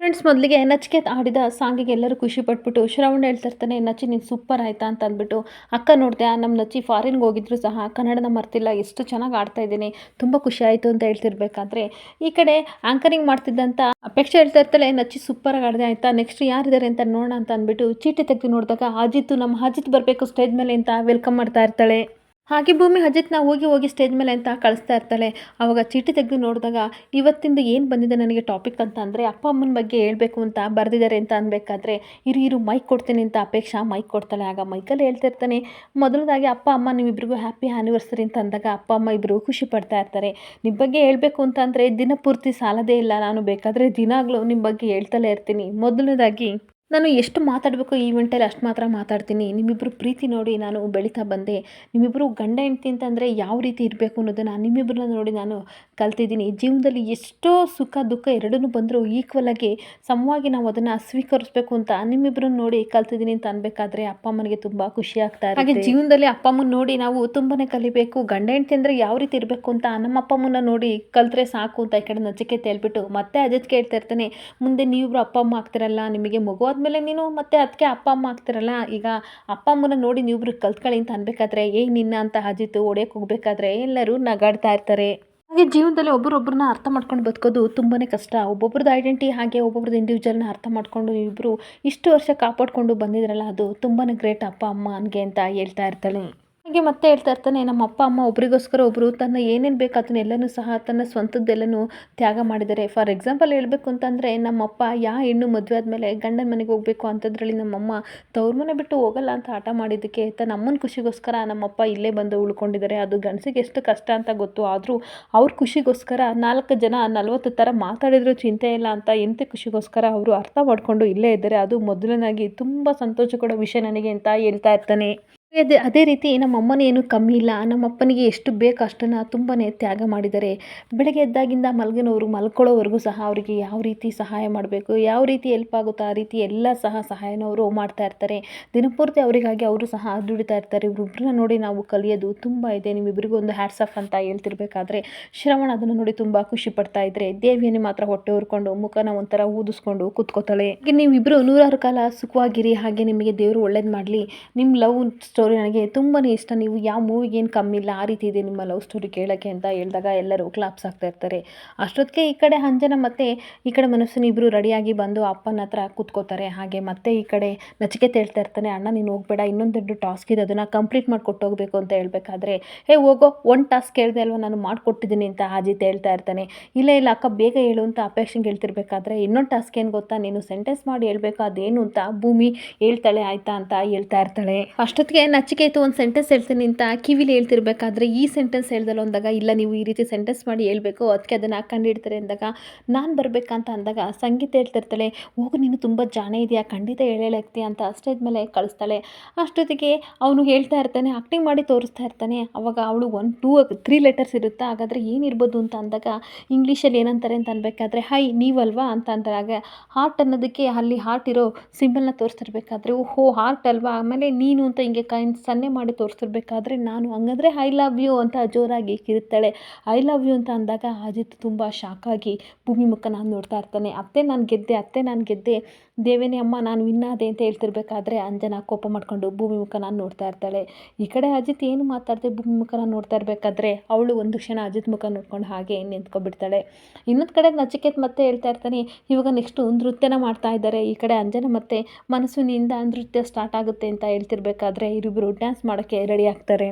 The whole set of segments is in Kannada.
ಫ್ರೆಂಡ್ಸ್ ಮೊದಲಿಗೆ ನಚಿಕೇತ್ ಆಡಿದ ಸಾಂಗಿಗೆ ಎಲ್ಲರೂ ಖುಷಿ ಪಟ್ಬಿಟ್ಟು, ಶ್ರವಣ ಹೇಳ್ತಾ ಇರ್ತಾನೆ ನಚಿ ನೀನು ಸೂಪರ್ ಆಯ್ತಾ? ಅಂತ ಅಂದ್ಬಿಟ್ಟು, ಅಕ್ಕ ನೋಡಿದೆ ನಮ್ಮ ನಚಿ ಫಾರಿನ್ಗೆ ಹೋಗಿದ್ರು ಸಹ, ಕನ್ನಡನ ಮರ್ತಿಲ್ಲ, ಎಷ್ಟು ಚೆನ್ನಾಗಿ ಆಡ್ತಾ ಇದ್ದೀನಿ, ತುಂಬ ಖುಷಿ ಆಯಿತು ಅಂತ ಹೇಳ್ತಿರ್ಬೇಕಾದ್ರೆ, ಈ ಕಡೆ ಆಂಕರಿಂಗ್ ಮಾಡ್ತಿದ್ದಂಥ ಅಪೇಕ್ಷೆ ಹೇಳ್ತಾ ಇರ್ತಾಳೆ, ನಚ್ಚಿ ಸೂಪರಾಗಿ ಆಡಿದೆ ಆಯಿತಾ ನೆಕ್ಸ್ಟ್ ಯಾರಿದ್ದಾರೆ ಅಂತ ನೋಡೋಣ ಅಂತ ಅಂದ್ಬಿಟ್ಟು, ಚೀಟಿ ತೆಗೆದು ನೋಡಿದಾಗ, ಅಜಿತ್ ನಮ್ಮ ಅಜಿತ್ ಬರಬೇಕು ಸ್ಟೇಜ್ ಮೇಲೆ ಅಂತ ವೆಲ್ಕಮ್ ಮಾಡ್ತಾ ಇರ್ತಾಳೆ. ಹಾಗೆ ಭೂಮಿ ಅಜಿತ್ನ ಹೋಗಿ ಹೋಗಿ ಸ್ಟೇಜ್ ಮೇಲೆ ಅಂತ ಕಳಿಸ್ತಾ ಇರ್ತಾಳೆ, ಅವಾಗ ಚೀಟಿ ತೆಗೆದು ನೋಡಿದಾಗ ಇವತ್ತಿಂದ ಏನು ಬಂದಿದೆ ನನಗೆ ಟಾಪಿಕ್ ಅಂತ ಅಂದರೆ ಅಪ್ಪ ಅಮ್ಮನ ಬಗ್ಗೆ ಹೇಳಬೇಕು ಅಂತ ಬರೆದಿದ್ದಾರೆ ಅಂತ ಅನ್ಬೇಕಾದ್ರೆ ಇರು ಇರು ಮೈಕ್ ಕೊಡ್ತೀನಿ ಅಂತ ಅಪೇಕ್ಷಾ ಮೈಕ್ ಕೊಡ್ತಾಳೆ. ಆಗ ಮೈಕಲ್ಲಿ ಹೇಳ್ತಾ ಇರ್ತಾನೆ, ಮೊದಲದಾಗಿ ಅಪ್ಪ, ಅಮ್ಮ ನಿಮ್ಮಿಬ್ಬರಿಗೂ ಹ್ಯಾಪಿ ಆ್ಯನಿವರ್ಸರಿ ಅಂತ ಅಂದಾಗ ಅಪ್ಪ, ಅಮ್ಮ ಇಬ್ಬರು ಖುಷಿ ಪಡ್ತಾ ಇರ್ತಾರೆ. ನಿಮ್ಮ ಬಗ್ಗೆ ಹೇಳಬೇಕು ಅಂತ ಅಂದರೆ ದಿನಪೂರ್ತಿ ಸಾಲದೇ ಇಲ್ಲ, ನಾನು ಬೇಕಾದರೆ ದಿನಾಗಲೂ ನಿಮ್ಮ ಬಗ್ಗೆ ಹೇಳ್ತಲೇ ಇರ್ತೀನಿ. ಮೊದಲನೇದಾಗಿ ನಾನು ಎಷ್ಟು ಮಾತಾಡಬೇಕು ಈವೆಂಟಲ್ಲಿ ಅಷ್ಟು ಮಾತ್ರ ಮಾತಾಡ್ತೀನಿ. ನಿಮ್ಮಿಬ್ಬರು ಪ್ರೀತಿ ನೋಡಿ ನಾನು ಬೆಳೀತಾ ಬಂದೆ. ನಿಮ್ಮಿಬ್ಬರು ಗಂಡ ಹೆಂಡ್ತಿ ಅಂತಂದರೆ ಯಾವ ರೀತಿ ಇರಬೇಕು ಅನ್ನೋದನ್ನು ನಿಮ್ಮಿಬ್ಬರನ್ನ ನೋಡಿ ನಾನು ಕಲ್ತಿದ್ದೀನಿ. ಜೀವನದಲ್ಲಿ ಎಷ್ಟೋ ಸುಖ ದುಃಖ ಎರಡೂ ಬಂದರೂ ಈಕ್ವಲಾಗಿ ಸಮವಾಗಿ ನಾವು ಅದನ್ನು ಸ್ವೀಕರಿಸಬೇಕು ಅಂತ ನಿಮ್ಮಿಬ್ಬರನ್ನ ನೋಡಿ ಕಲ್ತಿದ್ದೀನಿ ಅಂತ ಅನ್ಬೇಕಾದ್ರೆ ಅಪ್ಪ ಅಮ್ಮನಿಗೆ ತುಂಬ ಖುಷಿ ಆಗ್ತಾ ಇದೆ ಹಾಗೆ ಜೀವನದಲ್ಲಿ ಅಪ್ಪ ಅಮ್ಮನ ನೋಡಿ ನಾವು ತುಂಬಾ ಕಲಿಬೇಕು ಗಂಡ ಹೆಂಡತಿ ಅಂದರೆ ಯಾವ ರೀತಿ ಇರಬೇಕು ಅಂತ ನಮ್ಮ ಅಪ್ಪ ಅಮ್ಮನ ನೋಡಿ ಕಲ್ತ್ರೆ ಸಾಕು ಅಂತ ಈ ಕಡೆ ನಚಿಕೆ ತೇಳ್ಬಿಟ್ಟು ಮತ್ತೆ ಅದಕ್ಕೆ ಹೇಳ್ತಾ ಇರ್ತಾನೆ ಮುಂದೆ ನೀವಿಬ್ರು ಅಪ್ಪ ಅಮ್ಮ ಆಗ್ತಿರಲ್ಲ ನಿಮಗೆ ಮಗು ಆದಮೇಲೆ ನೀನು ಮತ್ತೆ ಅದಕ್ಕೆ ಅಪ್ಪ ಅಮ್ಮ ಆಗ್ತಿರಲ್ಲ ಈಗ ಅಪ್ಪ ಅಮ್ಮನ ನೋಡಿ ನೀವಿಬ್ರು ಕಲ್ತ್ಕೊಳ್ಳಿ ಅಂತ ಅನ್ಬೇಕಾದ್ರೆ ಏ ನಿನ್ನ ಅಂತ ಅಜಿತ್ ಹೊಡೆಯಕ್ಕೆ ಹೋಗ್ಬೇಕಾದ್ರೆ ಎಲ್ಲರೂ ನಗಾಡ್ತಾ ಇರ್ತಾರೆ. ಹಾಗೆ ಜೀವನದಲ್ಲಿ ಒಬ್ಬರೊಬ್ಬರನ್ನ ಅರ್ಥ ಮಾಡ್ಕೊಂಡು ಬದುಕೋದು ತುಂಬಾ ಕಷ್ಟ. ಒಬ್ಬೊಬ್ರದ್ದು ಐಡೆಂಟಿ ಹಾಗೆ, ಒಬ್ಬೊಬ್ರದ್ದು ಇಂಡಿವಿಜುವಲ್ನ ಅರ್ಥ ಮಾಡ್ಕೊಂಡು ಇಬ್ಬರು ಇಷ್ಟು ವರ್ಷ ಕಾಪಾಡಿಕೊಂಡು ಬಂದಿದ್ರಲ್ಲ, ಅದು ತುಂಬಾ ಗ್ರೇಟ್ ಅಪ್ಪ, ಅಮ್ಮ ನನಗೆ ಅಂತ ಹೇಳ್ತಾ ಇರ್ತಾಳೆ. ಹಾಗೆ ಮತ್ತೆ ಹೇಳ್ತಾ ಇರ್ತಾನೆ, ನಮ್ಮ ಅಪ್ಪ, ಅಮ್ಮ ಒಬ್ರಿಗೋಸ್ಕರ ಒಬ್ಬರು ತನ್ನ ಏನೇನು ಬೇಕು ಅದನ್ನೆಲ್ಲನೂ ಸಹ ತನ್ನ ಸ್ವಂತದ್ದೆಲ್ಲನೂ ತ್ಯಾಗ ಮಾಡಿದ್ದಾರೆ. ಫಾರ್ ಎಕ್ಸಾಂಪಲ್ ಹೇಳಬೇಕು ಅಂತಂದರೆ ನಮ್ಮಪ್ಪ ಯಾ ಹೆಣ್ಣು ಮದುವೆ ಆದಮೇಲೆ ಗಂಡನ ಮನೆಗೆ ಹೋಗಬೇಕು ಅಂತದ್ರಲ್ಲಿ ನಮ್ಮಮ್ಮ ತವ್ರ ಮನೆ ಬಿಟ್ಟು ಹೋಗಲ್ಲ ಅಂತ ಆಟ ಮಾಡಿದ್ದಕ್ಕೆ ತನ್ನ ಅಮ್ಮನ ಖುಷಿಗೋಸ್ಕರ ನಮ್ಮಪ್ಪ ಇಲ್ಲೇ ಬಂದು ಉಳ್ಕೊಂಡಿದ್ದಾರೆ. ಅದು ಗಂಡಸಿಗೆ ಎಷ್ಟು ಕಷ್ಟ ಅಂತ ಗೊತ್ತು. ಆದರೂ ಅವ್ರ ಖುಷಿಗೋಸ್ಕರ ನಾಲ್ಕು ಜನ ನಲ್ವತ್ತು ಥರ ಮಾತಾಡಿದ್ರು ಚಿಂತೆ ಇಲ್ಲ ಅಂತ ಎಂಥ ಖುಷಿಗೋಸ್ಕರ ಅವರು ಅರ್ಥ ಮಾಡಿಕೊಂಡು ಇಲ್ಲೇ ಇದ್ದಾರೆ. ಅದು ಮೊದಲನಾಗಿ ತುಂಬ ಸಂತೋಷ ಕೊಡೋ ವಿಷಯ ನನಗೆ ಅಂತ ಹೇಳ್ತಾ ಇರ್ತಾನೆ. ಅದೇ ಅದೇ ರೀತಿ ನಮ್ಮ ಅಮ್ಮನ ಏನು ಕಮ್ಮಿ ಇಲ್ಲ. ನಮ್ಮ ಅಪ್ಪನಿಗೆ ಎಷ್ಟು ಬೇಕು ಅಷ್ಟನ್ನು ತುಂಬಾ ತ್ಯಾಗ ಮಾಡಿದ್ದಾರೆ. ಬೆಳಗ್ಗೆ ಎದ್ದಾಗಿಂದ ಮಲಗಿನವರು, ಮಲ್ಕೊಳ್ಳೋವರೆಗೂ ಸಹ ಅವರಿಗೆ ಯಾವ ರೀತಿ ಸಹಾಯ ಮಾಡಬೇಕು, ಯಾವ ರೀತಿ ಹೆಲ್ಪ್ ಆಗುತ್ತೋ, ಆ ರೀತಿ ಎಲ್ಲ ಸಹ ಸಹಾಯನ ಅವರು ಮಾಡ್ತಾ ಇರ್ತಾರೆ. ದಿನಪೂರ್ತಿ ಅವರಿಗಾಗಿ ಅವರು ಸಹ ದುಡಿತಾ ಇರ್ತಾರೆ. ಇವರಿಬ್ಬರನ್ನ ನೋಡಿ ನಾವು ಕಲಿಯೋದು ತುಂಬ ಇದೆ. ನಿಮ್ಮಿಬ್ಬರಿಗೂ ಒಂದು ಹ್ಯಾಟ್ಸ್ ಆಫ್ ಅಂತ ಹೇಳ್ತಿರ್ಬೇಕಾದ್ರೆ, ಶ್ರವಣ ಅದನ್ನು ನೋಡಿ ತುಂಬ ಖುಷಿ ಪಡ್ತಾ ಇದ್ದರೆ ದೇವಿಯನ್ನು ಮಾತ್ರ ಹೊಟ್ಟೆ ಹುರ್ಕೊಂಡು, ಮುಖನ ಒಂಥರ ಊದಿಸ್ಕೊಂಡು ಕೂತ್ಕೋತಾಳೆ. ಈಗ ನೀವಿಬ್ಬರು ನೂರಾರು ಕಾಲ ಸುಖವಾಗಿರಿ, ಹಾಗೆ ನಿಮಗೆ ದೇವರು ಒಳ್ಳೇದು ಮಾಡಲಿ. ನಿಮ್ಮ ಲವ್ ಸ್ಟೋರಿ ನನಗೆ ತುಂಬಾ ಇಷ್ಟ. ನೀವು ಯಾವ ಮೂವಿಗೇನು ಕಮ್ಮಿ ಇಲ್ಲ, ಆ ರೀತಿ ಇದೆ ನಿಮ್ಮ ಲವ್ ಸ್ಟೋರಿ ಕೇಳೋಕ್ಕೆ ಅಂತ ಹೇಳಿದಾಗ ಎಲ್ಲರೂ ಕ್ಲಾಪ್ಸ್ ಆಗ್ತಾ ಇರ್ತಾರೆ. ಅಷ್ಟೊತ್ತಿಗೆ ಈ ಕಡೆ ಅಂಜನ ಮತ್ತೆ ಈ ಕಡೆ ಮನಸ್ಸಿನ ಇಬ್ಬರು ರೆಡಿಯಾಗಿ ಬಂದು ಅಪ್ಪನ ಹತ್ರ ಕೂತ್ಕೋತಾರೆ. ಹಾಗೆ ಮತ್ತೆ ಈ ಕಡೆ ನಚಿಕೆ ತೇಳ್ತಾ ಇರ್ತಾನೆ, ಅಣ್ಣ, ನೀನು ಹೋಗಬೇಡ, ಇನ್ನೊಂದು ದೊಡ್ಡ ಟಾಸ್ಕ್ ಇದೆ, ಅದನ್ನು ಕಂಪ್ಲೀಟ್ ಮಾಡಿಕೊಟ್ಟು ಹೋಗಬೇಕು ಅಂತ ಹೇಳಬೇಕಾದ್ರೆ, ಹೇ, ಹೋಗೋ ಒಂದು ಟಾಸ್ಕ್ ಹೇಳಿದೆ ಅಲ್ವಾ, ನಾನು ಮಾಡಿಕೊಟ್ಟಿದ್ದೀನಿ ಅಂತ ಅಜಿತ್ ಹೇಳ್ತಾ ಇರ್ತಾನೆ. ಇಲ್ಲ ಇಲ್ಲ, ಅಕ್ಕ, ಬೇಗ ಹೇಳು ಅಂತ ಅಪೇಕ್ಷೆಗೆ ಹೇಳ್ತಿರ್ಬೇಕಾದ್ರೆ, ಇನ್ನೊಂದು ಟಾಸ್ಕ್ ಏನು ಗೊತ್ತಾ, ನೀನು ಸೆಂಟೆನ್ಸ್ ಮಾಡಿ ಹೇಳಬೇಕು, ಅದೇನು ಅಂತ ಭೂಮಿ ಹೇಳ್ತಾಳೆ, ಆಯ್ತಾ? ಅಂತ ಹೇಳ್ತಾ ಇರ್ತಾಳೆ. ಅಷ್ಟೊತ್ತಿಗೆ ನಚಿಕೇತು ಒಂದು ಸೆಂಟೆನ್ಸ್ ಹೇಳ್ತೀನಿ ಅಂತ ಕಿವಿಲಿ ಹೇಳ್ತಿರ್ಬೇಕಾದ್ರೆ ಈ ಸೆಂಟೆನ್ಸ್ ಹೇಳ್ದಲ್ಲ ಅಂದಾಗ, ಇಲ್ಲ ನೀವು ಈ ರೀತಿ ಸೆಂಟೆನ್ಸ್ ಮಾಡಿ ಹೇಳಬೇಕು ಅದಕ್ಕೆ ಅದನ್ನು ಕಂಡಿಡ್ತಾರೆ ಅಂದಾಗ, ನಾನು ಬರಬೇಕಂತ ಅಂದಾಗ ಸಂಗೀತ ಹೇಳ್ತಿರ್ತಾಳೆ ಹೋಗು ನೀನು ತುಂಬ ಜಾಣ ಇದೆಯಾ, ಖಂಡಿತ ಹೇಳೇಳಾಗ್ತಿ ಅಂತ ಸ್ಟೇಜ್ ಮೇಲೆ ಕಳಿಸ್ತಾಳೆ. ಅಷ್ಟೊತ್ತಿಗೆ ಅವನು ಹೇಳ್ತಾ ಇರ್ತಾನೆ ಆ್ಯಕ್ಟಿಂಗ್ ಮಾಡಿ ತೋರಿಸ್ತಾ ಇರ್ತಾನೆ, ಅವಾಗ ಅವಳು ಒನ್ ಟೂ ತ್ರೀ ಲೆಟರ್ಸ್ ಇರುತ್ತಾ, ಹಾಗಾದರೆ ಏನಿರ್ಬೋದು ಅಂತ ಅಂದಾಗ, ಇಂಗ್ಲೀಷಲ್ಲಿ ಏನಂತಾರೆ ಅಂತ ಅನ್ಬೇಕಾದ್ರೆ, ಹೈ, ನೀವಲ್ವಾ? ಅಂತ ಅಂದಾಗ ಹಾರ್ಟ್ ಅನ್ನೋದಕ್ಕೆ ಅಲ್ಲಿ ಹಾರ್ಟ್ ಇರೋ ಸಿಂಬಲ್ನ ತೋರಿಸ್ತಿರ್ಬೇಕಾದ್ರೆ, ಓಹೋ ಹಾರ್ಟ್ ಅಲ್ವಾ? ಆಮೇಲೆ ನೀನು ಅಂತ ಹಿಂಗೆ ಕೈ ಸನ್ನೆ ಮಾಡಿ ತೋರಿಸಿರ್ಬೇಕಾದ್ರೆ ನಾನು ಹಂಗಂದ್ರೆ ಐ ಲವ್ ಯು ಅಂತ ಜೋರಾಗಿ ಕಿರುತ್ತಾಳೆ ಐ ಲವ್ ಯು ಅಂತ ಅಂದಾಗ ಅಜಿತ್ ತುಂಬ ಶಾಕಾಗಿ ಭೂಮಿ ಮುಖ ನಾನು ನೋಡ್ತಾ ಇರ್ತಾನೆ. ಅತ್ತೆ, ನಾನು ಗೆದ್ದೆ, ಅತ್ತೆ, ನಾನು ಗೆದ್ದೆ. ದೇವೇನೇ ಅಮ್ಮ, ನಾನು ವಿನ್ನಾದೆ ಅಂತ ಹೇಳ್ತಿರ್ಬೇಕಾದ್ರೆ ಅಂಜನ ಕೋಪ ಮಾಡ್ಕೊಂಡು ಭೂಮಿ ಮುಖ ನಾನು ನೋಡ್ತಾ ಇರ್ತಾಳೆ. ಈ ಕಡೆ ಅಜಿತ್ ಏನು ಮಾತಾಡ್ತೆ ಭೂಮಿ ಮುಖ ನೋಡ್ತಾ ಇರಬೇಕಾದ್ರೆ ಅವಳು ಒಂದು ಕ್ಷಣ ಅಜಿತ್ ಮುಖ ನೋಡ್ಕೊಂಡು ಹಾಗೆ ನಿಂತ್ಕೊಂಡ್ಬಿಡ್ತಾಳೆ ಇನ್ನೊಂದು ಕಡೆ ನಚಿಕೇತ್ ಮತ್ತೆ ಹೇಳ್ತಾ ಇರ್ತಾನೆ, ಇವಾಗ ನೆಕ್ಸ್ಟು ನೃತ್ಯನ ಮಾಡ್ತಾ ಇದ್ದಾರೆ. ಈ ಕಡೆ ಅಂಜನ ಮತ್ತೆ ಮನಸ್ಸಿನಿಂದ ನೃತ್ಯ ಸ್ಟಾರ್ಟ್ ಆಗುತ್ತೆ ಅಂತ ಹೇಳ್ತಿರ್ಬೇಕಾದ್ರೆ ಇವರಿಬ್ಬರು ಡ್ಯಾನ್ಸ್ ಮಾಡೋಕ್ಕೆ ರೆಡಿ ಆಗ್ತಾರೆ.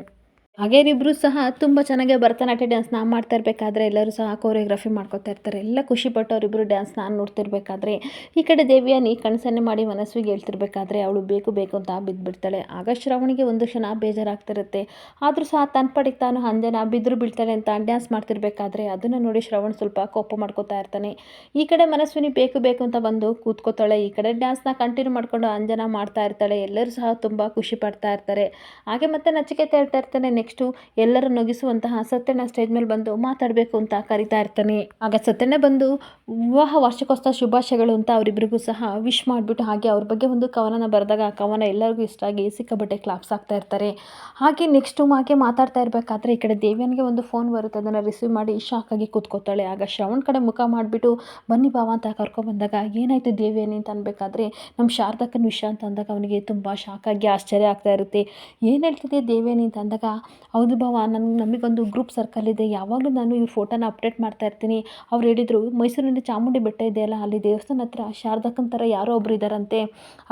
ಹಾಗೆ ಇಬ್ಬರು ಸಹ ತುಂಬ ಚೆನ್ನಾಗಿ ಭರತನಾಟ್ಯ ನಾ ಮಾಡ್ತಾ ಇರಬೇಕಾದ್ರೆ ಎಲ್ಲರೂ ಸಹ ಕೋರಿಯೋಗ್ರಫಿ ಮಾಡ್ಕೊತಾ ಇರ್ತಾರೆ. ಎಲ್ಲ ಖುಷಿಪಟ್ಟು ಅವರಿಬ್ಬರು ಡ್ಯಾನ್ಸ್ ನಾನು ನೋಡ್ತಿರ್ಬೇಕಾದ್ರೆ, ಈ ಕಡೆ ದೇವಿಯಾನಿ ಕನಸನ್ನೇ ಮಾಡಿ ಮನಸ್ಸಿಗೆ ಹೇಳ್ತಿರ್ಬೇಕಾದ್ರೆ ಅವಳು ಬೇಕು ಬೇಕು ಅಂತ ಬಿದ್ದುಬಿಡ್ತಾಳೆ ಆಗ ಶ್ರಾವಣಿಗೆ ಒಂದು ಕ್ಷಣ ಬೇಜಾರಾಗ್ತಿರುತ್ತೆ. ಆದರೂ ಸಹ ತನ್ನ ಪಡಿಗೆ ತಾನು ಅಂಜನ ಬಿದ್ರು ಬೀಳ್ತಾಳೆ ಅಂತ ಡ್ಯಾನ್ಸ್ ಮಾಡ್ತಿರ್ಬೇಕಾದ್ರೆ ಅದನ್ನು ನೋಡಿ ಶ್ರವಣ್ ಸ್ವಲ್ಪ ಕೋಪ ಮಾಡ್ಕೋತಾ ಇರ್ತಾನೆ. ಈ ಕಡೆ ಮನಸ್ವಿನಿ ಬೇಕು ಬೇಕು ಅಂತ ಬಂದು ಕೂತ್ಕೋತಾಳೆ. ಈ ಕಡೆ ಡ್ಯಾನ್ಸ್ನ ಕಂಟಿನ್ಯೂ ಮಾಡ್ಕೊಂಡು ಅಂಜನ ಮಾಡ್ತಾ ಇರ್ತಾಳೆ. ಎಲ್ಲರೂ ಸಹ ತುಂಬ ಖುಷಿ ಪಡ್ತಾ ಇರ್ತಾರೆ. ಹಾಗೆ ಮತ್ತೆ ನಚಿಕೆ ಹೇಳ್ತಾ ಇರ್ತಾನೆ ನೆಕ್ಸ್ಟು ಎಲ್ಲರ ನಗಿಸುವಂತಹ ಸತ್ಯಣ್ಣ ಸ್ಟೇಜ್ ಮೇಲೆ ಬಂದು ಮಾತಾಡಬೇಕು ಅಂತ ಕರಿತಾ ಇರ್ತಾನೆ. ಆಗ ಸತ್ಯಣ್ಣ ಬಂದು ವಿವಾಹ ವಾರ್ಷಿಕೋತ್ಸವ ಶುಭಾಶಯಗಳು ಅಂತ ಅವರಿಬ್ಬರಿಗೂ ಸಹ ವಿಶ್ ಮಾಡಿಬಿಟ್ಟು ಹಾಗೆ ಅವ್ರ ಬಗ್ಗೆ ಒಂದು ಕವನನ ಬರೆದಾಗ ಆ ಕವನ ಎಲ್ಲರಿಗೂ ಇಷ್ಟ ಆಗಿ ಸಿಕ್ಕಬಟ್ಟೆ ಕ್ಲಾಪ್ಸ್ ಆಗ್ತಾ ಇರ್ತಾರೆ. ಹಾಗೆ ನೆಕ್ಸ್ಟು ಹಾಗೆ ಮಾತಾಡ್ತಾ ಇರಬೇಕಾದ್ರೆ ಈ ಕಡೆ ದೇವ್ಯನಿಗೆ ಒಂದು ಫೋನ್ ಬರುತ್ತೆ. ಅದನ್ನು ರಿಸೀವ್ ಮಾಡಿ ಶಾಕ್ ಆಗಿ ಕೂತ್ಕೋತಾಳೆ. ಆಗ ಶ್ರವಣ್ ಕಡೆ ಮುಖ ಮಾಡಿಬಿಟ್ಟು, ಬನ್ನಿ ಬಾವ ಅಂತ ಕರ್ಕೊಬಂದಾಗ ಏನಾಯಿತು ದೇವ್ಯಾನಿ? ಅಂತ ಅನ್ಬೇಕಾದ್ರೆ ನಮ್ಮ ಶಾರದಕ್ಕನ ವಿಷಯ ಅಂತ ಅಂದಾಗ ಅವನಿಗೆ ತುಂಬ ಶಾಕ್ ಆಗಿ ಆಶ್ಚರ್ಯ ಆಗ್ತಾ ಇರುತ್ತೆ. ಏನು ಹೇಳ್ತಿದೆ ದೇವ್ಯಾನಿ? ಅಂತ ಅಂದಾಗ ಹೌದು ಭಾವ ನನ್ಗೆ ನಮಗೊಂದು ಗ್ರೂಪ್ ಸರ್ಕಲ್ ಇದೆ. ಯಾವಾಗಲೂ ನಾನು ಈ ಫೋಟೋನ ಅಪ್ಡೇಟ್ ಮಾಡ್ತಾ ಇರ್ತೀನಿ. ಅವ್ರು ಹೇಳಿದರು ಮೈಸೂರಿನಲ್ಲಿ ಚಾಮುಂಡಿ ಬೆಟ್ಟ ಇದೆಯಲ್ಲ, ಅಲ್ಲಿ ದೇವಸ್ಥಾನ ಹತ್ರ ಶಾರದಕ್ಕನ ಥರ ಯಾರೋ ಒಬ್ರು ಇದ್ದಾರಂತೆ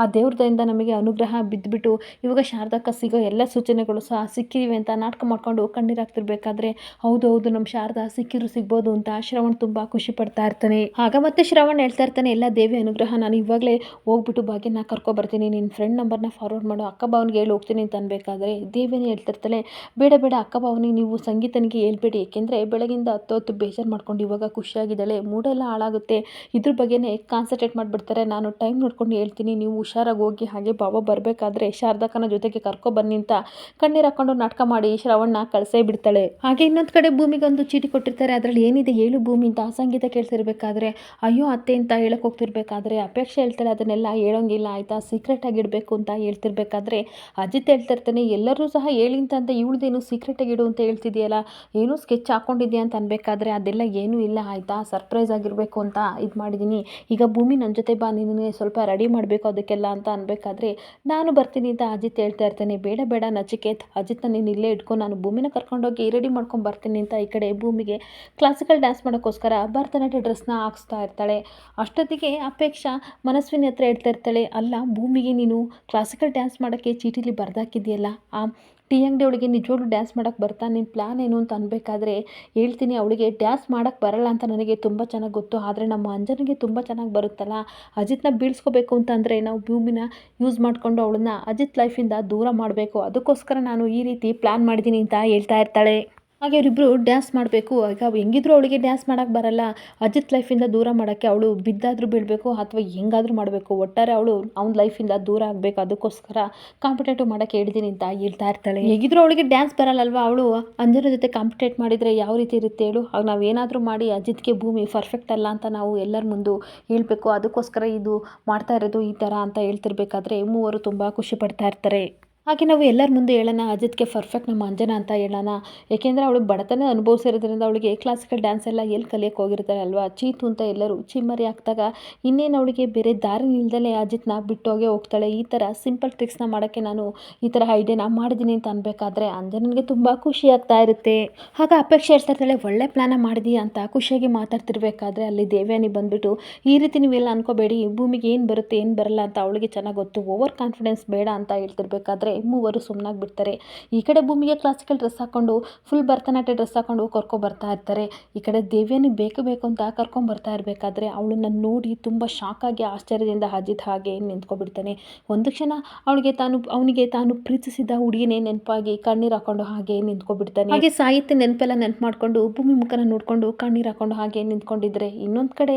ಆ ದೇವ್ರದಿಂದ ನಮಗೆ ಅನುಗ್ರಹ ಬಿದ್ದುಬಿಟ್ಟು ಇವಾಗ ಶಾರದಕ್ಕ ಸಿಗೋ ಎಲ್ಲ ಸೂಚನೆಗಳು ಸಹ ಸಿಕ್ಕಿವೆ ಅಂತ ನಾಟಕ ಮಾಡ್ಕೊಂಡು ಕಣ್ಣೀರಾಗ್ತಿರ್ಬೇಕಾದ್ರೆ, ಹೌದು ಹೌದು ನಮ್ಮ ಶಾರದಾ ಸಿಕ್ಕಿರು ಸಿಗ್ಬೋದು ಅಂತ ಶ್ರವಣ್ ತುಂಬ ಖುಷಿ ಪಡ್ತಾ ಇರ್ತಾನೆ. ಆಗ ಮತ್ತೆ ಶ್ರವಣ್ ಹೇಳ್ತಾ ಇರ್ತಾನೆ, ಎಲ್ಲ ದೇವಿ ಅನುಗ್ರಹ, ನಾನು ಇವಾಗಲೇ ಹೋಗ್ಬಿಟ್ಟು ಭಾಗ್ಯನ ಕರ್ಕೊಬರ್ತೀನಿ. ನಿನ್ನ ಫ್ರೆಂಡ್ ನಂಬರ್ನ ಫಾರ್ವರ್ಡ್ ಮಾಡು. ಅಕ್ಕ ಭಾವನಿಗೆ ಹೇಳಿ ಹೋಗ್ತೀನಿ ಅಂತ ಅನ್ಬೇಕಾದ್ರೆ, ದೇವಿನೇ ಹೇಳ್ತಿರ್ತಾಳೆ ಬೇಡ ಬೇಡ ಅಕ್ಕ ಭಾವನಿಗೆ ನೀವು ಸಂಗೀತನಿಗೆ ಹೇಳ್ಬೇಡಿ. ಏಕೆಂದರೆ ಬೆಳಗಿಂದ ಹತ್ತು ಹೊತ್ತು ಬೇಜಾರು ಮಾಡ್ಕೊಂಡು ಇವಾಗ ಖುಷಿಯಾಗಿದ್ದಾಳೆ. ಮೂಡೆಲ್ಲ ಹಾಳಾಗುತ್ತೆ. ಇದ್ರ ಬಗ್ಗೆನೇ ಕಾನ್ಸಂಟ್ರೇಟ್ ಮಾಡಿಬಿಡ್ತಾರೆ. ನಾನು ಟೈಮ್ ನೋಡ್ಕೊಂಡು ಹೇಳ್ತೀನಿ. ನೀವು ಹುಷಾರಾಗಿ ಹೋಗಿ ಹಾಗೆ ಭಾವ ಬರಬೇಕಾದ್ರೆ ಶಾರದಾಕನ ಜೊತೆಗೆ ಕರ್ಕೊಂಡು ಬನ್ನಿ ಅಂತ ಕಣ್ಣೀರು ಹಾಕೊಂಡು ನಾಟಕ ಮಾಡಿ ಶ್ರವಣ್ಣ ಕಳಿಸೇ ಬಿಡ್ತಾಳೆ. ಹಾಗೆ ಇನ್ನೊಂದು ಕಡೆ ಭೂಮಿಗೊಂದು ಚೀಟಿ ಕೊಟ್ಟಿರ್ತಾರೆ. ಅದರಲ್ಲಿ ಏನಿದೆ ಏಳು ಭೂಮಿ ಅಂತ ಸಂಗೀತ ಕೇಳ್ತಿರ್ಬೇಕಾದ್ರೆ, ಅಯ್ಯೋ ಅತ್ತೆ ಅಂತ ಹೇಳಕ್ಕೆ ಹೋಗ್ತಿರ್ಬೇಕಾದ್ರೆ, ಅಪೇಕ್ಷೆ ಹೇಳ್ತಾಳೆ. ಅದನ್ನೆಲ್ಲ ಹೇಳೋಂಗಿಲ್ಲ. ಆಯಿತಾ? ಸೀಕ್ರೆಟ್ ಆಗಿಡಬೇಕು ಅಂತ ಹೇಳ್ತಿರ್ಬೇಕಾದ್ರೆ, ಅಜಿತ್ ಹೇಳ್ತಿರ್ತಾನೆ ಎಲ್ಲರೂ ಸಹ ಹೇಳಿ ಅಂತ ಇವಳ್ದೇನು ಸೀಕ್ರೆಟಾಗಿ ಇಡು ಅಂತ ಹೇಳ್ತಿದೆಯಲ್ಲ ಏನು ಸ್ಕೆಚ್ ಹಾಕ್ಕೊಂಡಿದ್ಯಾ ಅಂತ ಅನ್ಬೇಕಾದ್ರೆ ಅದೆಲ್ಲ ಏನೂ ಇಲ್ಲ, ಆಯಿತಾ? ಸರ್ಪ್ರೈಸ್ ಆಗಿರಬೇಕು ಅಂತ ಇದು ಮಾಡಿದ್ದೀನಿ ಈಗ ಭೂಮಿ ನನ್ನ ಜೊತೆ ಬಾ, ನಿನಗೆ ಸ್ವಲ್ಪ ರೆಡಿ ಮಾಡಬೇಕು ಅದಕ್ಕೆಲ್ಲ ಅಂತ ಅನ್ಬೇಕಾದ್ರೆ ನಾನು ಬರ್ತೀನಿ ಅಂತ ಅಜಿತ್ ಹೇಳ್ತಾ ಇರ್ತಾನೆ. ಬೇಡ ಬೇಡ, ನಚಿಕೇತ್. ಅಜಿತ್ನ ನೀನು ಇಲ್ಲೇ ಇಟ್ಕೊ. ನಾನು ಭೂಮಿನ ಕರ್ಕೊಂಡೋಗಿ ರೆಡಿ ಮಾಡ್ಕೊಂಡು ಬರ್ತೀನಿ ಅಂತ ಈ ಕಡೆ ಭೂಮಿಗೆ. ಕ್ಲಾಸಿಕಲ್ ಡ್ಯಾನ್ಸ್ ಮಾಡೋಕ್ಕೋಸ್ಕರ ಭರತನಾಟ್ಯ ಡ್ರೆಸ್ನ ಹಾಕ್ಸ್ತಾ ಇರ್ತಾಳೆ. ಅಷ್ಟೊತ್ತಿಗೆ ಅಪೇಕ್ಷಾ ಮನಸ್ವಿನಿ ಹತ್ರ ಹೇಳ್ತಾ ಇರ್ತಾಳೆ, ಅಲ್ಲ, ಭೂಮಿಗೆ ನೀನು ಕ್ಲಾಸಿಕಲ್ ಡ್ಯಾನ್ಸ್ ಮಾಡೋಕ್ಕೆ ಚೀಟಿಲಿ ಬರ್ದಾಕಿದೆಯಲ್ಲ ಆ, ಟೀ ಅಂಗಡಿ ಅವಳಿಗೆ ನಿಜವಾಗ್ಲೂ ಡ್ಯಾನ್ಸ್ ಮಾಡೋಕ್ಕೆ ಬರ್ತಾ ನಿನ್ನ ಪ್ಲ್ಯಾನ್ ಏನು ಅಂತ ಅನ್ಬೇಕಾದ್ರೆ ಹೇಳ್ತೀನಿ. ಅವಳಿಗೆ ಡ್ಯಾನ್ಸ್ ಮಾಡೋಕ್ಕೆ ಬರಲ್ಲ ಅಂತ ನನಗೆ ತುಂಬ ಚೆನ್ನಾಗಿ ಗೊತ್ತು. ಆದರೆ ನಮ್ಮ ಅಂಜನಿಗೆ ತುಂಬ ಚೆನ್ನಾಗಿ ಬರುತ್ತಲ್ಲ? ಅಜಿತ್ನ ಬೀಳ್ಸ್ಕೋಬೇಕು ಅಂತಂದರೆ ನಾವು ಭೂಮಿನ ಯೂಸ್ ಮಾಡಿಕೊಂಡು ಅವಳನ್ನ ಅಜಿತ್ ಲೈಫಿಂದ ದೂರ ಮಾಡಬೇಕು. ಅದಕ್ಕೋಸ್ಕರ ನಾನು ಈ ರೀತಿ ಪ್ಲ್ಯಾನ್ ಮಾಡಿದ್ದೀನಿ ಅಂತ ಹೇಳ್ತಾ ಇರ್ತಾಳೆ. ಹಾಗೆ ಅವರಿಬ್ಬರು ಡ್ಯಾನ್ಸ್ ಮಾಡಬೇಕು. ಈಗ ಹೆಂಗಿದ್ರು ಅವಳಿಗೆ ಡ್ಯಾನ್ಸ್ ಮಾಡೋಕ್ಕೆ ಬರಲ್ಲ. ಅಜಿತ್ ಲೈಫಿಂದ ದೂರ ಮಾಡೋಕ್ಕೆ ಅವಳು ಬಿದ್ದಾದರೂ ಬೀಳಬೇಕು ಅಥವಾ ಹೆಂಗಾದರೂ ಮಾಡಬೇಕು. ಒಟ್ಟಾರೆ ಅವಳು ಅವ್ನ ಲೈಫಿಂದ ದೂರ ಆಗಬೇಕು. ಅದಕ್ಕೋಸ್ಕರ ಕಾಂಪಿಟೇಟಿವ್ ಮಾಡೋಕ್ಕೆ ಹೇಳಿದ್ದೀನಿ ಅಂತ ಹೇಳ್ತಾ ಇರ್ತಾಳೆ. ಹೇಗಿದ್ರು ಅವಳಿಗೆ ಡ್ಯಾನ್ಸ್ ಬರಲ್ಲಲ್ವಾ ಅವಳು? ಅಂಜನ ಜೊತೆ ಕಾಂಪಿಟೇಟ್ ಮಾಡಿದರೆ ಯಾವ ರೀತಿ ಇರುತ್ತೆ ಹೇಳು? ಆಗ ನಾವು ಏನಾದರೂ ಮಾಡಿ ಅಜಿತ್ಗೆ ಭೂಮಿ ಪರ್ಫೆಕ್ಟ್ ಅಲ್ಲ ಅಂತ ನಾವು ಎಲ್ಲರ ಮುಂದೆ ಹೇಳಬೇಕು. ಅದಕ್ಕೋಸ್ಕರ ಇದು ಮಾಡ್ತಾ ಇರೋದು ಈ ಥರ ಅಂತ ಹೇಳ್ತಿರ್ಬೇಕಾದ್ರೆ ಮೂವರು ತುಂಬ ಖುಷಿ ಪಡ್ತಾ ಇರ್ತಾರೆ. ಹಾಗೆ ನಾವು ಎಲ್ಲರ ಮುಂದೆ ಹೇಳೋಣ, ಅಜಿತ್ಗೆ ಪರ್ಫೆಕ್ಟ್ ನಮ್ಮ ಅಂಜನಾ ಅಂತ ಹೇಳೋಣ. ಏಕೆಂದರೆ ಅವಳು ಬಡತನ ಅನುಭವಿಸಿರೋದ್ರಿಂದ ಅವಳಿಗೆ ಕ್ಲಾಸಿಕಲ್ ಡ್ಯಾನ್ಸ್ ಎಲ್ಲ ಎಲ್ಲಿ ಕಲಿಯೋಕ್ಕೆ ಹೋಗಿರ್ತಾಳೆ ಅಲ್ವಾ? ಚೀತು ಅಂತ ಎಲ್ಲರೂ ಚಿಮ್ಮರಿ ಹಾಕಿದಾಗ ಇನ್ನೇನು ಅವಳಿಗೆ ಬೇರೆ ದಾರಿ ನಿಲ್ದಲೇ ಅಜಿತ್ನ ಬಿಟ್ಟೋಗೆ ಹೋಗ್ತಾಳೆ. ಈ ಥರ ಸಿಂಪಲ್ ಟ್ರಿಕ್ಸ್ನ ಮಾಡೋಕ್ಕೆ ನಾನು ಈ ಥರ ಐಡಿಯಾನ ಮಾಡಿದ್ದೀನಿ ಅಂತ ಅನ್ಬೇಕಾದ್ರೆ ಅಂಜನನಿಗೆ ತುಂಬ ಖುಷಿ ಆಗ್ತಾ ಇರುತ್ತೆ. ಆಗ ಅಪೇಕ್ಷೆ ಇರ್ತಾ ಇರ್ತಾಳೆ ಒಳ್ಳೆ ಪ್ಲಾನ ಮಾಡಿದೀಯ ಅಂತ ಖುಷಿಯಾಗಿ ಮಾತಾಡ್ತಿರ್ಬೇಕಾದ್ರೆ ಅಲ್ಲಿ ದೇವ್ಯಾನಿ ಬಂದ್ಬಿಟ್ಟು, ಈ ರೀತಿ ನೀವೆಲ್ಲ ಅನ್ಕೋಬೇಡಿ ಭೂಮಿಗೆ ಏನು ಬರುತ್ತೆ, ಏನು ಬರಲ್ಲ ಅಂತ ಅವಳಿಗೆ ಚೆನ್ನಾಗಿ ಗೊತ್ತು. ಓವರ್ ಕಾನ್ಫಿಡೆನ್ಸ್ ಬೇಡ ಅಂತ ಹೇಳ್ತಿರ್ಬೇಕಾದ್ರೆ ಮೂವರು ಸುಮ್ಮನಾಗಿ ಬಿಡ್ತಾರೆ ಈ ಕಡೆ ಭೂಮಿಗೆ ಕ್ಲಾಸಿಕಲ್ ಡ್ರೆಸ್ ಹಾಕೊಂಡು ಫುಲ್ ಭರತನಾಟ್ಯ ಡ್ರೆಸ್ ಹಾಕೊಂಡು ಕರ್ಕೊ ಬರ್ತಾ ಇರ್ತಾರೆ. ಈ ಕಡೆ ದೇವ್ಯನಿಗೆ ಬೇಕು ಬೇಕು ಅಂತ ಕರ್ಕೊಂಬರ್ತಾ ಇರಬೇಕಾದ್ರೆ ಅವಳನ್ನ ನೋಡಿ ತುಂಬ ಶಾಕಾಗಿ ಆಶ್ಚರ್ಯದಿಂದ ಹಜ್ಜಿದ ಹಾಗೆ ನಿಂತ್ಕೊಬಿಡ್ತಾನೆ. ಒಂದು ಕ್ಷಣ ಅವಳಿಗೆ ತಾನು, ಅವನಿಗೆ ತಾನು ಪ್ರೀತಿಸಿದ ಹುಡುಗಿನೇ ನೆನಪಾಗಿ ಕಣ್ಣೀರು ಹಾಕೊಂಡು ಹಾಗೆ ನಿಂತ್ಕೊಬಿಡ್ತಾನೆ. ಹಾಗೆ ಸಾಹಿತ್ಯ ನೆನಪೆಲ್ಲ ನೆನಪು ಮಾಡಿಕೊಂಡು ಭೂಮಿ ಮುಖನ ನೋಡಿಕೊಂಡು ಕಣ್ಣೀರು ಹಾಕೊಂಡು ಹಾಗೆ ನಿಂತ್ಕೊಂಡಿದ್ರೆ ಇನ್ನೊಂದು ಕಡೆ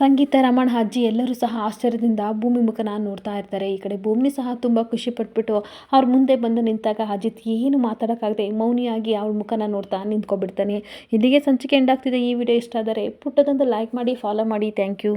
ಸಂಗೀತ ರಮಣ ಅಜ್ಜಿ ಎಲ್ಲರೂ ಸಹ ಆಶ್ಚರ್ಯದಿಂದ ಭೂಮಿ ಮುಖನ ನೋಡ್ತಾ ಇರ್ತಾರೆ. ಈ ಕಡೆ ಭೂಮಿ ಸಹ ತುಂಬ ಖುಷಿ ಪಟ್ಬಿಟ್ಟು ಅವ್ರ ಮುಂದೆ ಬಂದು ನಿಂತಾಗ ಅಜಿತ್ ಏನು ಮಾತಾಡೋಕ್ಕಾಗದೆ ಮೌನಿಯಾಗಿ ಅವ್ರ ಮುಖನ ನೋಡ್ತಾ ನಿಂತ್ಕೊಬಿಡ್ತಾನೆ. ಇಲ್ಲಿಗೆ ಸಂಚಿಕೆ ಎಂಡ್ ಆಗ್ತಿದೆ. ಈ ವಿಡಿಯೋ ಇಷ್ಟ ಆದರೆ ಪುಟ್ಟದೊಂದು ಲೈಕ್ ಮಾಡಿ ಫಾಲೋ ಮಾಡಿ. Thank you